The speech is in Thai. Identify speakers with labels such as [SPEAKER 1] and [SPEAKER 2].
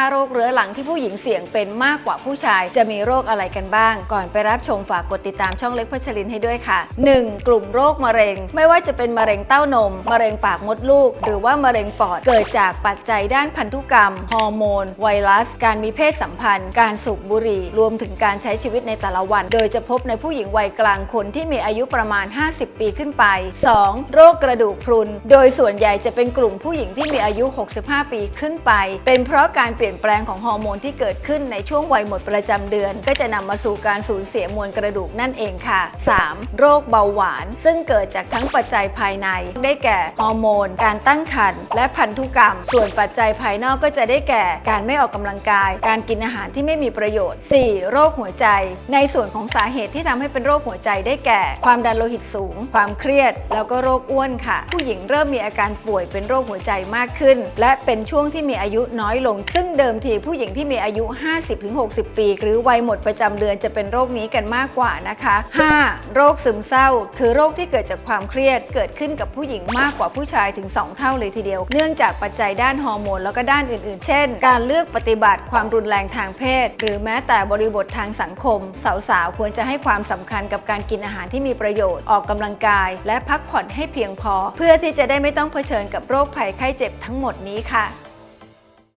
[SPEAKER 1] 5 โรคเรื้อรังที่ผู้หญิงเสี่ยงเป็นมากกว่าผู้ชาย จะมีโรคอะไรกันบ้าง ก่อนไปรับชมฝากกดติดตามช่องเล็กพัชรินให้ด้วยค่ะ 1. กลุ่มโรคมะเร็ง ไม่ว่าจะเป็นมะเร็งเต้านม มะเร็งปากมดลูก หรือว่ามะเร็งปอด เกิดจากปัจจัยด้านพันธุกรรม ฮอร์โมน ไวรัส การมีเพศสัมพันธ์ การสูบบุหรี่ รวมถึงการใช้ชีวิตในแต่ละวัน โดยจะพบในผู้หญิงวัยกลางคนที่มีอายุประมาณ 50 ปีขึ้นไป 2. โรคกระดูกพรุน โดยส่วนใหญ่จะเป็นกลุ่มผู้หญิงที่มีอายุ 65 ปีขึ้นไป เป็นเพราะการเปลี่ยนี่ยนแปลงของฮอร์โมนที่เกิดขึ้นในช่วงวัยหมดประจำเดือน ก็จะนำมาสู่การสูญเสียมวลกระดูกนั่นเองค่ะ 3. โรคเบาหวาน ซึ่งเกิดจากทั้งปัจจัยภายใน ได้แก่ฮอร์โมน การตั้งครรภ์และพันธุกรรม ส่วนปัจจัยภายนอกก็จะได้แก่ การไม่ออกกำลังกาย การกินอาหารที่ไม่มีประโยชน์ 4. โรคหัวใจ ในส่วนของสาเหตุที่ทำให้เป็นโรคหัวใจได้แก่ ความดันโลหิตสูง ความเครียด แล้วก็โรคอ้วนค่ะ ผู้หญิงเริ่มมีอาการป่วยเป็นโรคหัวใจมากขึ้น และเป็นช่วงที่มีอายุน้อยลง ซึ่งเดิมทีผู้หญิงที่มีอายุ 50-60 ปี หรือวัยหมดประจำเดือนจะเป็นโรคนี้กันมากกว่านะคะ 5. โรคซึมเศร้า คือโรคที่เกิดจากความเครียด เกิดขึ้นกับผู้หญิงมากกว่าผู้ชายถึง 2 เท่าเลยทีเดียว เนื่องจากปัจจัยด้านฮอร์โมนแล้วก็ด้านอื่นๆ เช่น การเลือกปฏิบัติความรุนแรงทางเพศ หรือแม้แต่บริบททางสังคม สาวๆ ควรจะให้ความสำคัญกับการกินอาหารที่มีประโยชน์ออกกำลังกาย และพักผ่อนให้เพียงพอ เพื่อที่จะได้ไม่ต้องเผชิญกับโรคภัยไข้เจ็บทั้งหมดนี้ค่ะ